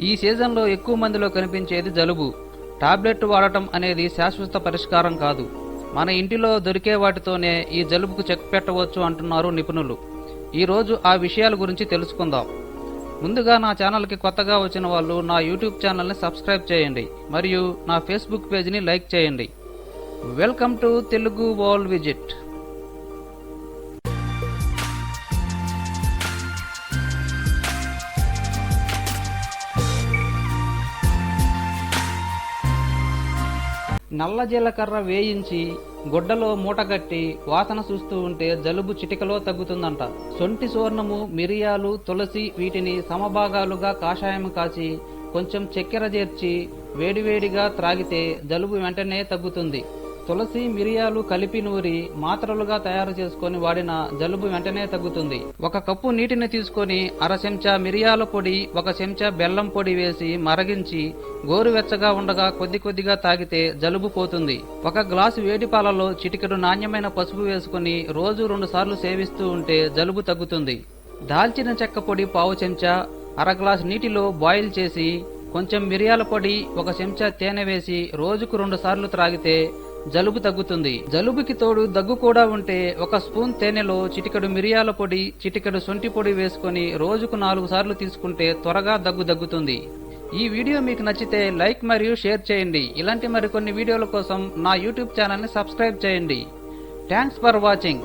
ఈ సీజన్లో ఎక్కువ మందిలో కనిపించేది జలుబు. టాబ్లెట్ వాడటం అనేది శాశ్వత పరిష్కారం కాదు. మన ఇంటిలో దొరికే వాటితోనే ఈ జలుబుకు చెక్ పెట్టవచ్చు అంటున్నారు నిపుణులు. ఈ రోజు ఆ విషయాల గురించి తెలుసుకుందాం. ముందుగా నా ఛానల్కి కొత్తగా వచ్చిన వాళ్ళు నా యూట్యూబ్ ఛానల్ని సబ్స్క్రైబ్ చేయండి మరియు నా ఫేస్బుక్ పేజ్ని లైక్ చేయండి. Welcome to Telugu wall visit. నల్ల జీలకర్ర వేయించి గుడ్డలో మూటగట్టి వాసన చూస్తూ ఉంటే జలుబు చిటికలో తగ్గుతుందంట. సొంటి సోర్ణము మిరియాలు తులసి వీటిని సమభాగాలుగా కాషాయం కాచి కొంచెం చక్కెర చేర్చి వేడివేడిగా త్రాగితే జలుబు వెంటనే తగ్గుతుంది. తులసి మిరియాలు కలిపి నూరి మాత్రలుగా తయారు చేసుకొని వాడిన జలుబు వెంటనే తగ్గుతుంది. ఒక కప్పు నీటిని తీసుకొని అర చెంచా మిరియాల పొడి ఒక చెంచా బెల్లం పొడి వేసి మరగించి గోరువెచ్చగా ఉండగా కొద్ది కొద్దిగా తాగితే జలుబు పోతుంది. ఒక గ్లాసు వేడి పాలలో చిటికెడు నాణ్యమైన పసుపు వేసుకుని రోజు రెండు సార్లు సేవిస్తూ ఉంటే జలుబు తగ్గుతుంది. దాల్చిన చెక్క పొడి పావు చెంచా అర గ్లాస్ నీటిలో బాయిల్ చేసి కొంచెం మిరియాల పొడి ఒక చెంచా తేనె వేసి రోజుకు రెండు సార్లు త్రాగితే జలుబు తగ్గుతుంది. జలుబుకి తోడు దగ్గు కూడా ఉంటే ఒక స్పూన్ తేనెలో చిటికెడు మిరియాల పొడి చిటికెడు సొంటి పొడి వేసుకొని రోజుకు నాలుగు సార్లు తీసుకుంటే త్వరగా దగ్గు దగ్గుతుంది ఈ వీడియో మీకు నచ్చితే లైక్ మరియు షేర్ చేయండి. ఇలాంటి మరికొన్ని వీడియోల కోసం నా యూట్యూబ్ ఛానల్ని సబ్స్క్రైబ్ చేయండి. Thanks for watching.